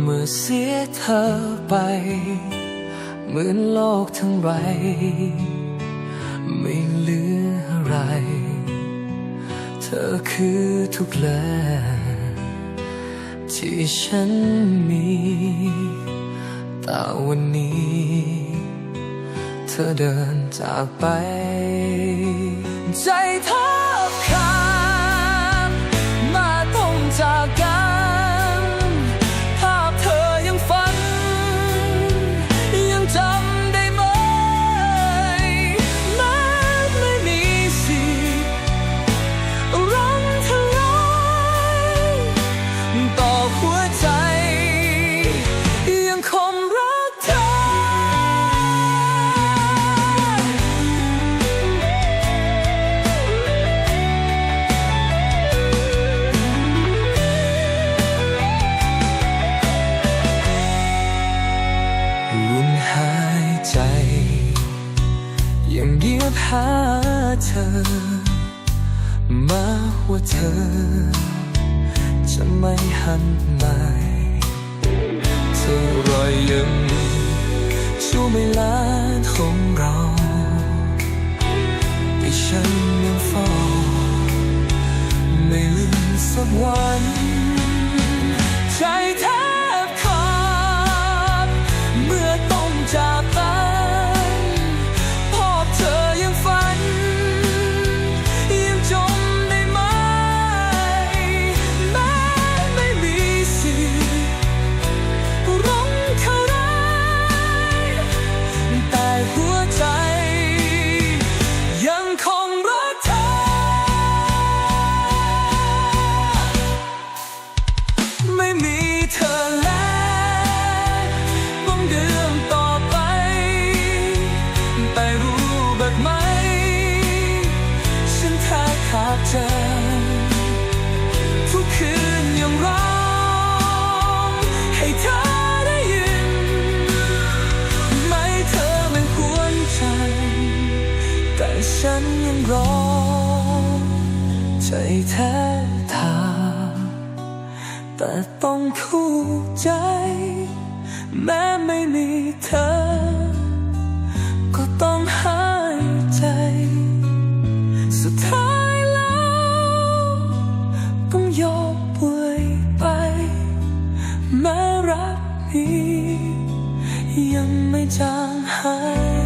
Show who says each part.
Speaker 1: เมื่อเสียเธอไป เหมือนโลกทั้งใบไม่เหลืออะไร เธอคือทุกแรงที่ฉันมีแต่วันนี้ เธอเดินจากไป ใจแทบ ลุ่นหายใจ ยังเยียบหาเธอ มาว่าเธอ จะไม่หันมาเธอรอยยิ้มช่วงเวลาของเราที่ฉัน ฉันยังรอ ใจแท้ทาแต่ต้องคู่ใจ แม้ไม่มีเธอ ก็ต้องหายใจ สุดท้ายแล้วต้องยอมป่วยไป แม้รักนี้ยังไม่จางหาย